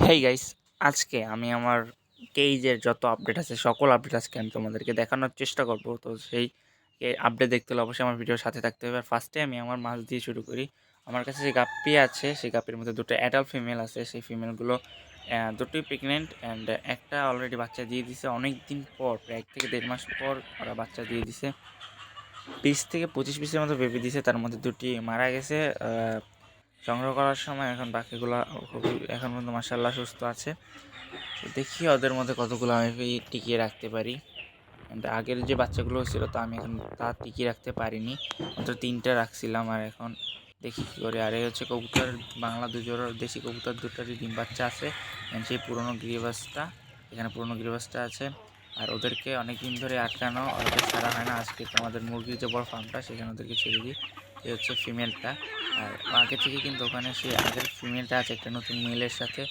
Hey guys আজকে আমি আমার কেইজের যত আপডেট আছে, সকল আপডেট আজকে আমি তোমাদেরকে দেখানোর চেষ্টা করব। তো সেই আপডেট দেখতে হলে অবশ্যই আমার ভিডিওর সাথে থাকতে হবে। আর ফার্স্টে আমি আমার মাছ দিয়ে শুরু করি। আমার কাছে যে গাপ্পি আছে, সেই গাপ্পির মধ্যে দুটো অ্যাডাল্ট ফিমেল আছে। সেই ফিমেলগুলো দুটোই প্রেগনেন্ট অ্যান্ড একটা অলরেডি বাচ্চা দিয়ে দিছে। অনেক দিন পর, প্রায় এক থেকে দেড় মাস পর ওরা বাচ্চা দিয়ে দিছে। বিশ থেকে পঁচিশ পিসের মতো বেবি দিছে। তার মধ্যে দুটি মারা গেছে। সংগ্রহ করার সময় এখন বাকিগুলো খুবই এখন পর্যন্ত মাসাল্লাহ সুস্থ আছে। দেখি ওদের মধ্যে কতগুলো আমি টিকিয়ে রাখতে পারি। আগের যে বাচ্চাগুলো ছিল তা আমি এখন তা টিকিয়ে রাখতে পারিনি। মাত্র তিনটা রাখছিলাম আর এখন দেখি কী করে। আর এই হচ্ছে কবুতর, বাংলা দুজোড়ার দেশি কবুতর দুটোরই ডিম বাচ্চা আছে। সেই পুরনো গিরিবাসটা এখানে পুরনো গিরিবাসটা আছে। আর ওদেরকে অনেক দিন ধরে আটকানো ওদের ছাড়া হয় না। আজকে আমাদের মুরগির যে বড় ফার্মটা সেখানে ওদেরকে ছেড়ে দিই। এ হচ্ছে ফিমেলটা আর আগে থেকে কিন্তু ওখানে সে আগের ফিমেলটা আছে, একটা নতুন মেলের সাথে